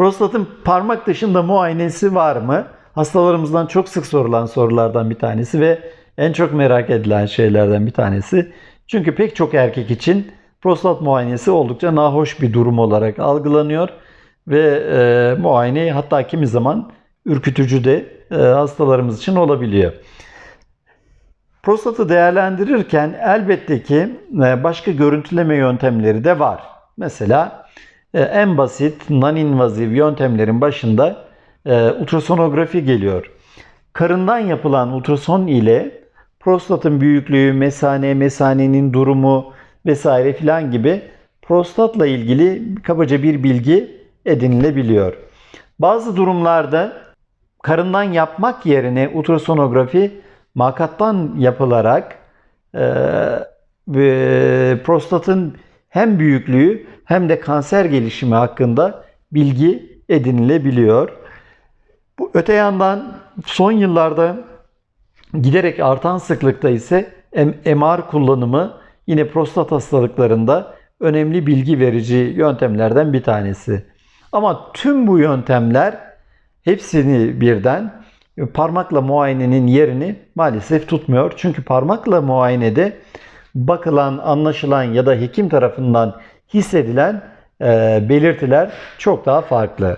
Prostatın parmak dışında muayenesi var mı? Hastalarımızdan çok sık sorulan sorulardan bir tanesi ve en çok merak edilen şeylerden bir tanesi. Çünkü pek çok erkek için prostat muayenesi oldukça nahoş bir durum olarak algılanıyor ve e, muayene hatta kimi zaman ürkütücü de e, hastalarımız için olabiliyor. Prostatı değerlendirirken elbette ki e, başka görüntüleme yöntemleri de var. Mesela en basit non-invaziv yöntemlerin başında e, ultrasonografi geliyor. Karından yapılan ultrason ile prostatın büyüklüğü, mesane, mesanenin durumu vesaire filan gibi prostatla ilgili kabaca bir bilgi edinilebiliyor. Bazı durumlarda karından yapmak yerine ultrasonografi makattan yapılarak e, ve prostatın hem büyüklüğü hem de kanser gelişimi hakkında bilgi edinilebiliyor. Bu öte yandan son yıllarda giderek artan sıklıkta ise MR kullanımı yine prostat hastalıklarında önemli bilgi verici yöntemlerden bir tanesi. Ama tüm bu yöntemler hepsini birden parmakla muayenenin yerini maalesef tutmuyor. Çünkü parmakla muayenede bakılan, anlaşılan ya da hekim tarafından hissedilen e, belirtiler çok daha farklı.